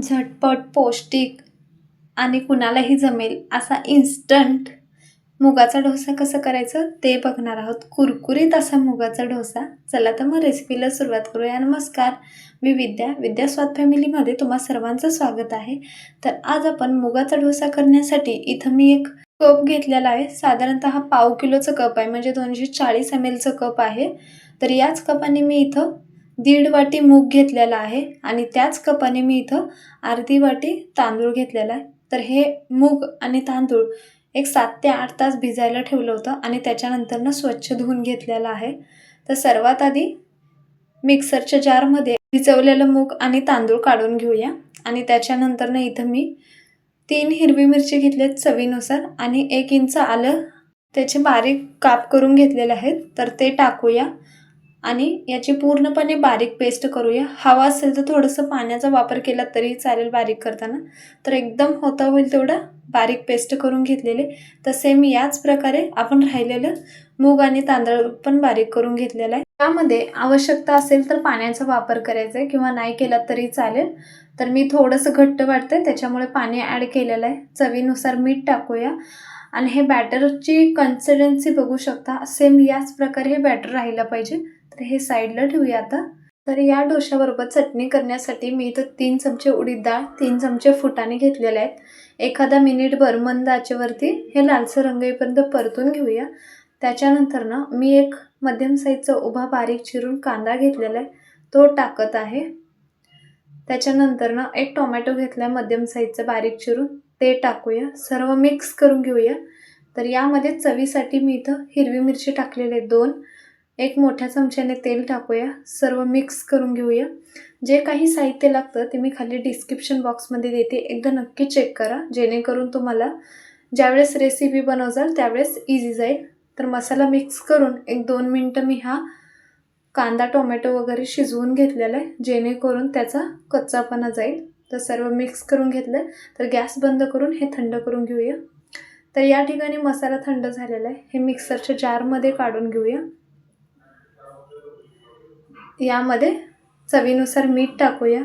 झटपट पौष्टिक आणि कुणालाही जमेल असा इन्स्टंट मुगाचा डोसा कसं करायचं ते बघणार आहोत. कुरकुरीत असा मुगाचा डोसा. चला तर मग रेसिपीला सुरुवात करूया. नमस्कार. मी विद्या. विद्या स्वाद फॅमिलीमध्ये तुम्हा सर्वांचं स्वागत आहे. तर आज आपण मुगाचा डोसा करण्यासाठी इथं मी एक कप घेतलेला आहे. साधारणतः पाव किलोचं कप आहे. म्हणजे दोनशे चाळीस एम एलचं कप आहे. तर याच कपाने मी इथं दीड वाटी मूग घेतलेला आहे आणि त्याच कपाने मी इथं अर्धी वाटी तांदूळ घेतलेला आहे. तर हे मूग आणि तांदूळ एक सात ते आठ तास भिजायला ठेवलं होतं आणि त्याच्यानंतरनं स्वच्छ धुवून घेतलेलं आहे. तर सर्वात आधी मिक्सरच्या जारमध्ये भिजवलेलं मूग आणि तांदूळ काढून घेऊया. आणि त्याच्यानंतरनं इथं मी तीन हिरवी मिरची घेतलेत चवीनुसार आणि एक इंच आलं त्याचे बारीक काप करून घेतलेले आहेत. तर ते टाकूया. आणि याची पूर्णपणे बारीक पेस्ट करूया. हवा असेल तर थोडंसं पाण्याचा वापर केला तरी चालेल बारीक करताना. तर एकदम होता होईल तेवढं बारीक पेस्ट करून घेतलेले. तर सेम याच प्रकारे आपण राहिलेलं मूग आणि तांदळ पण बारीक करून घेतलेला आहे. त्यामध्ये आवश्यकता असेल तर पाण्याचा वापर करायचा आहे किंवा नाही केला तरी चालेल. तर मी थोडंसं घट्ट वाटतंय त्याच्यामुळे पाणी ॲड केलेलं आहे. चवीनुसार मीठ टाकूया. आणि हे बॅटरची कन्सिस्टन्सी बघू शकता. सेम याच प्रकारे हे बॅटर राहिलं पाहिजे. तर हे साईडला ठेवूया आता. तर या डोशाबरोबर चटणी करण्यासाठी मी इथं तीन चमचे उडीद डाळ तीन चमचे फुटाणे घेतलेले आहेत. एखादा मिनिटभर मंद आचेवरती हे लालसर रंग येईपर्यंत परतून घेऊया. त्याच्यानंतर ना मी एक मध्यम साईजचा उभा बारीक चिरून कांदा घेतलेला आहे. तो टाकत आहे. त्याच्यानंतर ना एक टोमॅटो घेतला आहे मध्यम साईजचा बारीक चिरून. ते टाकूया. सर्व मिक्स करून घेऊया. तर यामध्ये चवीसाठी मी इथं हिरवी मिरची टाकलेले दोन. एक मोठ्या चमच्याने तेल टाकूया. सर्व मिक्स करून घेऊया. जे काही साहित्य लागतं ते मी खाली डिस्क्रिप्शन बॉक्समध्ये देते. एकदा नक्की चेक करा. जेणेकरून तुम्हाला ज्यावेळेस रेसिपी बनवजाल त्यावेळेस इझी जाईल. तर मसाला मिक्स करून एक दोन मिनटं मी हा कांदा टोमॅटो वगैरे शिजवून घेतलेला आहे. जेणेकरून त्याचा कच्चापणा जाईल. तर सर्व मिक्स करून घेतलं तर गॅस बंद करून हे थंड करून घेऊया. तर या ठिकाणी मसाला थंड झालेला आहे. हे मिक्सरच्या जारमध्ये काढून घेऊया. यामध्ये चवीनुसार मीठ टाकूया.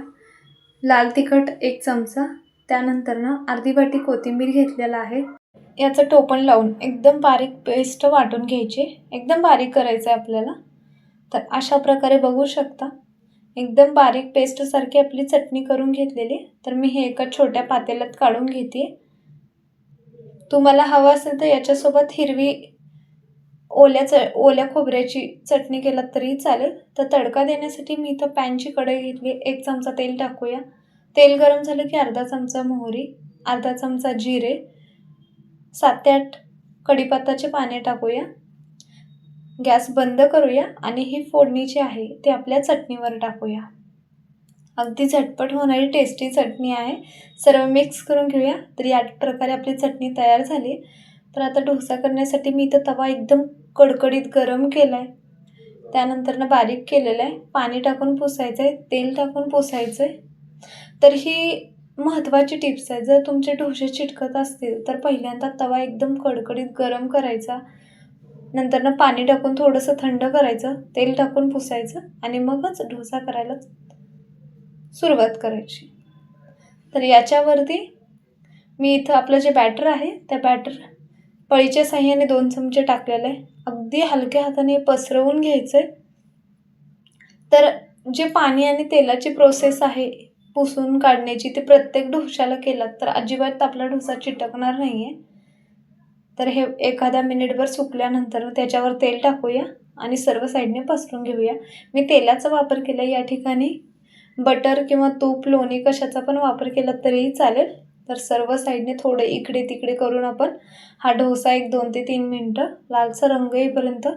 लाल तिखट एक चमचा. त्यानंतर ना अर्धी वाटी कोथिंबीर घेतलेला आहे. याचं टोपण लावून एकदम बारीक पेस्ट वाटून घ्यायची. एकदम बारीक करायचं आहे आपल्याला. तर अशा प्रकारे बघू शकता. एकदम बारीक पेस्टसारखी आपली चटणी करून घेतलेली. तर मी हे एका छोट्या पातेल्यात काढून घेते. तुम्हाला हवं असेल तर याच्यासोबत हिरवी ओल्या च ओल्या खोबऱ्याची चटणी केलात तरीही चालेल. तर तडका देण्यासाठी मी इथं पॅनची कढई घेतली. एक चमचा तेल टाकूया. तेल गरम झालं की अर्धा चमचा मोहरी अर्धा चमचा जिरे सात ते आठ कढीपत्ताचे पाने टाकूया. गॅस बंद करूया आणि ही फोडणी जी आहे ती आपल्या चटणीवर टाकूया. अगदी झटपट होणारी टेस्टी चटणी आहे. सर्व मिक्स करून घेऊया. तर या प्रकारे आपली चटणी तयार झाली. तर आता डोसा करण्यासाठी मी इथं तवा एकदम कडकडीत गरम केला आहे त्यानंतरनं बारीक केलेलं आहे पाणी टाकून पुसायचं आहे तेल टाकून पुसायचं आहे तर ही महत्त्वाची टिप्स आहे जर तुमचे डोसे चिटकत असतील तर पहिल्यांदा तवा एकदम कडकडीत गरम करायचा. नंतरनं पाणी टाकून थोडंसं थंड करायचं तेल टाकून पुसायचं आणि मगच डोसा करायला सुरुवात करायची. तर याच्यावरती मी इथं आपलं जे बॅटर आहे त्या बॅटर पळीच्या साह्याने दोन चमचे टाकलेले. आहे अगदी हलक्या हाताने पसरवून घ्यायचं. आहे तर जे पाणी आणि तेलाची प्रोसेस आहे पुसून काढण्याची ते प्रत्येक डोशाला केलात तर अजिबात आपला डोसा चिटकणार नाही आहे तर हे एखादा मिनिटभर सुकल्यानंतर त्याच्यावर तेल टाकूया आणि सर्व साईडने पसरून घेऊया. मी तेलाचा वापर केला या ठिकाणी. बटर किंवा तूप लोणी कशाचा पण वापर केला तरीही चालेल. तर सर्व साईडने थोडे इकडे तिकडे करून आपण हा डोसा एक दोन ते तीन मिनटं लालसा रंग येईपर्यंत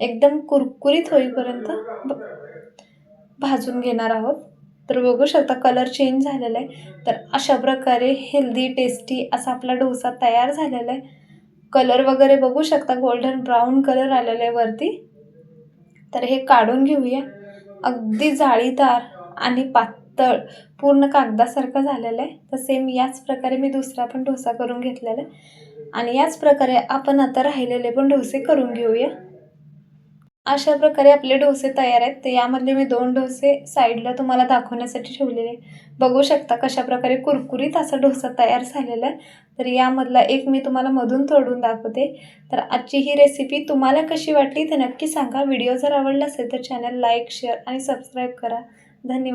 एकदम कुरकुरीत होईपर्यंत भाजून घेणार आहोत. तर बघू शकता कलर चेंज झालेला आहे. तर अशा प्रकारे हेल्दी टेस्टी असा आपला डोसा तयार झालेला आहे. कलर वगैरे बघू शकता गोल्डन ब्राऊन कलर आलेला आहे वरती. तर हे काढून घेऊया. अगदी जाळीदार आणि तळ पूर्ण कागदासारखं झालेलं आहे. तर सेम याच प्रकारे मी दुसरा पण डोसा करून घेतलेला आहे. आणि याच प्रकारे आपण आता राहिलेले पण डोसे करून घेऊया. अशा प्रकारे आपले डोसे तयार आहेत. तर यामधले मी दोन डोसे साईडला तुम्हाला दाखवण्यासाठी ठेवलेले बघू शकता कशा प्रकारे कुरकुरीत असा डोसा तयार झालेला आहे. तर यामधला एक मी तुम्हाला मधून तोडून दाखवते. तर आजची ही रेसिपी तुम्हाला कशी वाटली ते नक्की सांगा. व्हिडिओ जर आवडला असेल तर चॅनल लाईक शेअर आणि सबस्क्राईब करा. धन्यवाद.